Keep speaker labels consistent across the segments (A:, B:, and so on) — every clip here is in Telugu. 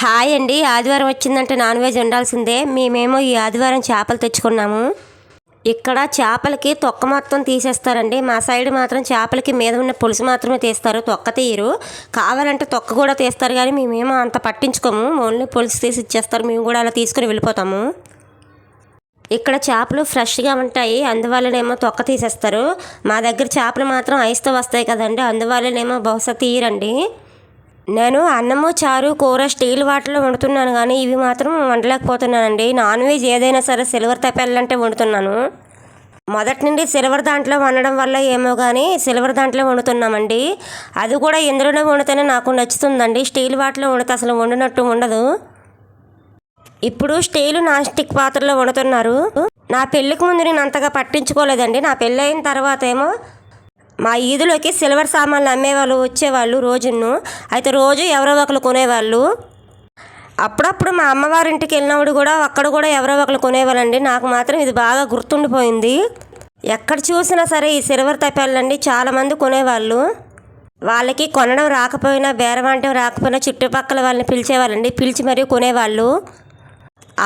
A: హాయ్ అండి. ఆదివారం వచ్చిందంటే నాన్ వెజ్ ఉండాల్సిందే మేమేమో ఈ ఆదివారం చేపలు తెచ్చుకున్నాము. ఇక్కడ చేపలకి తొక్క మొత్తం తీసేస్తారండి. మా సైడ్ మాత్రం చేపలకి మీద ఉన్న పులుసు మాత్రమే తీస్తారు. తొక్క తీయరు. కావాలంటే తొక్క కూడా తీస్తారు కానీ మేమేమో అంత పట్టించుకోము. ఓన్లీ పులుసు తీసి ఇచ్చేస్తారు. మేము కూడా అలా తీసుకుని వెళ్ళిపోతాము. ఇక్కడ చేపలు ఫ్రెష్గా ఉంటాయి. అందువల్లనేమో తొక్క తీసేస్తారు. మా దగ్గర చేపలు మాత్రం ఐస్తో వస్తాయి కదండి. అందువల్లనేమో బహుశా తీయరండి. నేను అన్నము చారు కూర స్టీల్ వాటిలో వండుతున్నాను కానీ ఇవి మాత్రం వండలేకపోతున్నానండి. నాన్ వెజ్ ఏదైనా సరే సిల్వర్ తప్పాలంటే వండుతున్నాను. మొదటి నుండి సిల్వర్ దాంట్లో వండడం వల్ల ఏమో కానీ సిల్వర్ దాంట్లో వండుతున్నామండి. అది కూడా ఇందులోనే వండితేనే నాకు నచ్చుతుందండి. స్టీల్ వాటిలో వండితే అసలు వండినట్టు ఉండదు. ఇప్పుడు స్టీల్ నాన్ స్టిక్ పాత్రలో వండుతున్నారు. నా పెళ్ళికి ముందు నేను అంతగా పట్టించుకోలేదండి. నా పెళ్ళి అయిన తర్వాత ఏమో మా ఈదులోకి సిల్వర్ సామాన్లు అమ్మేవాళ్ళు వచ్చేవాళ్ళు రోజును అయితే రోజు ఎవరో ఒకరు కొనేవాళ్ళు. అప్పుడప్పుడు మా అమ్మవారింటికి వెళ్ళినప్పుడు కూడా అక్కడ కూడా ఎవరో ఒకరు కొనేవాళ్ళండి. నాకు మాత్రం ఇది బాగా గుర్తుండిపోయింది. ఎక్కడ చూసినా సరే ఈ సిల్వర్ తప్పాలండి చాలామంది కొనేవాళ్ళు. వాళ్ళకి కొనడం రాకపోయినా బేరమంటం రాకపోయినా చుట్టుపక్కల వాళ్ళని పిలిచేవాళ్ళండి. పిలిచి మరీ కొనేవాళ్ళు.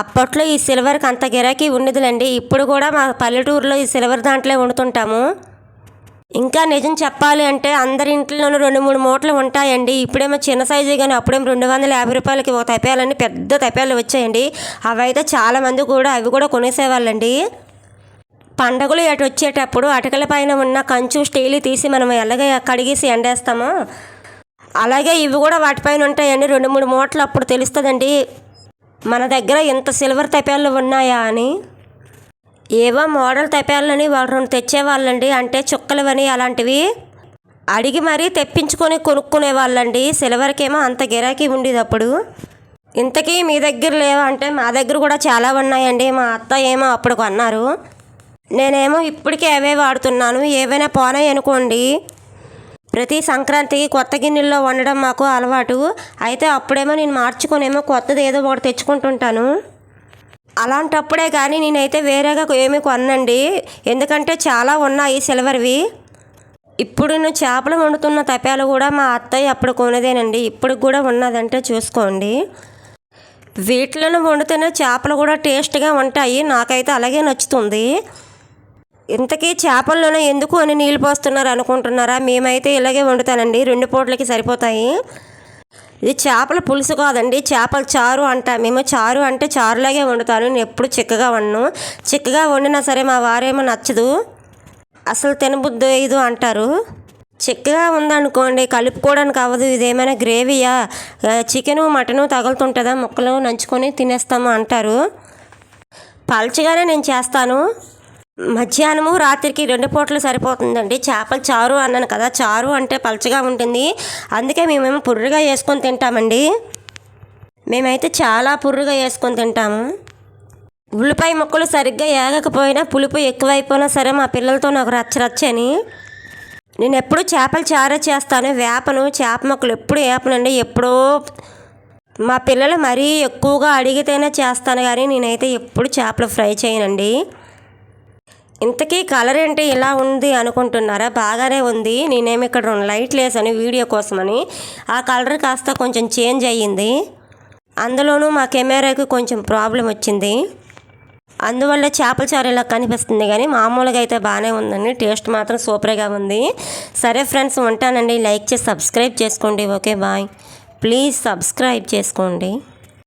A: అప్పట్లో ఈ సిల్వర్కి అంత గిరాకీ ఉండదులండి. ఇప్పుడు కూడా మా పల్లెటూరులో ఈ సిల్వర్ దాంట్లో వండుతుంటాము. ఇంకా నిజం చెప్పాలి అంటే అందరి ఇంట్లోనూ రెండు మూడు మూటలు ఉంటాయండి. ఇప్పుడేమో చిన్న సైజు కానీ అప్పుడేమో రెండు వందల యాభై రూపాయలకి ఒక తపేయాలని పెద్ద తపేయాలు వచ్చాయండి. అవైతే చాలామంది కూడా అవి కూడా కొనేసేవాళ్ళండి. పండగలు అటు వచ్చేటప్పుడు అటకల పైన ఉన్న కంచు స్టీల్ తీసి మనం ఎలాగే కడిగేసి ఎండేస్తామో? అలాగే ఇవి కూడా వాటిపైన ఉంటాయండి. రెండు మూడు మూటలు అప్పుడు తెలుస్తుందండి. మన దగ్గర ఇంత సిల్వర్ తపేళ్ళు ఉన్నాయా అని. ఏవో మోడల్ తెప్పాలని వాళ్ళు రెండు తెచ్చేవాళ్ళండి. అంటే చుక్కలవని అలాంటివి. అడిగి మరీ తెప్పించుకొని కొనుక్కునే వాళ్ళండి సిల్వర్కేమో అంత గిరాకీ ఉండేది అప్పుడు ఇంతకీ మీ దగ్గర లేవా? అంటే మా దగ్గర కూడా చాలా ఉన్నాయండి. మా అత్త ఏమో అప్పుడు కొన్నారు. నేనేమో ఇప్పటికే అవే వాడుతున్నాను. ఏవైనా పోనాయి అనుకోండి. ప్రతి సంక్రాంతికి కొత్త గిన్నెల్లో వండడం మాకు అలవాటు. అయితే అప్పుడేమో నేను మార్చుకొనేమో కొత్తది ఏదో ఒకటి తెచ్చుకుంటుంటాను. అలాంటప్పుడే కానీ నేనైతే వేరేగా ఏమీ కొనండి ఎందుకంటే చాలా ఉన్నాయి సిల్వర్వి. ఇప్పుడు నేను చేపలు వండుతున్న తపాలు కూడా మా అత్తయ్య అప్పుడు కొనేదేనండి. ఇప్పుడు కూడా ఉన్నదంటే చూసుకోండి. వీటిలోనే వండితేనే చేపలు కూడా టేస్ట్గా ఉంటాయి. నాకైతే అలాగే నచ్చుతుంది. ఇంతకీ చేపల్లోనే ఎందుకు అని నీళ్ళు పోస్తున్నారు అనుకుంటున్నారా? మేమైతే ఇలాగే వండుతానండి. రెండు పూటలకి సరిపోతాయి. ఇది చేపల పులుసు కాదండి. చేపల చారు అంట. మేము చారు అంటే చారులాగే వండుతాను నేను ఎప్పుడు చిక్కగా వండను. చిక్కగా వండినా సరే మా వారేమో నచ్చదు. అసలు తినబుద్దు ఇది అంటారు. చిక్కగా ఉందనుకోండి కలుపుకోవడానికి అవ్వదు. ఇదేమైనా గ్రేవీయా? Chicken mutton తగులుతుంటుందా? ముక్కలు నంచుకొని తినేస్తాము అంటారు. పల్చగానే నేను చేస్తాను. మధ్యాహ్నము రాత్రికి రెండు పూటలు సరిపోతుందండి. చేపల చారు అన్నాను కదా చారు అంటే పలచగా ఉంటుంది. అందుకే మేమేమో పుర్రుగా వేసుకొని తింటామండి. మేమైతే చాలా పుర్రుగా వేసుకొని తింటాము. ఉల్లిపాయ ముక్కలు సరిగ్గా ఏగకపోయినా పులుపు ఎక్కువైపోయినా సరే మా పిల్లలతో నాకు రచ్చరచ్చని నేను ఎప్పుడు చేపలు చారే చేస్తాను. వేపను చేప మొక్కలు ఎప్పుడు వేపనండి. ఎప్పుడో మా పిల్లలు మరీ ఎక్కువగా అడిగితేనే చేస్తాను కానీ నేనైతే ఎప్పుడు చేపలు ఫ్రై చేయనండి. ఇంతకీ కలర్ ఏంటి? ఇలా ఉంది అనుకుంటున్నారా? బాగానే ఉంది. నేనేమి ఇక్కడ రెండు లైట్లు వేసాను వీడియో కోసమని. ఆ కలర్ కాస్త కొంచెం చేంజ్ అయ్యింది. అందులోనూ మా కెమెరాకి కొంచెం ప్రాబ్లం వచ్చింది. అందువల్ల చేపల చారు ఇలా కనిపిస్తుంది కానీ మామూలుగా అయితే బాగానే ఉందండి. టేస్ట్ మాత్రం సూపర్గా ఉంది. సరే ఫ్రెండ్స్ ఉంటానండి. లైక్ చేసి సబ్స్క్రైబ్ చేసుకోండి. Okay bye. ప్లీజ్ సబ్స్క్రైబ్ చేసుకోండి.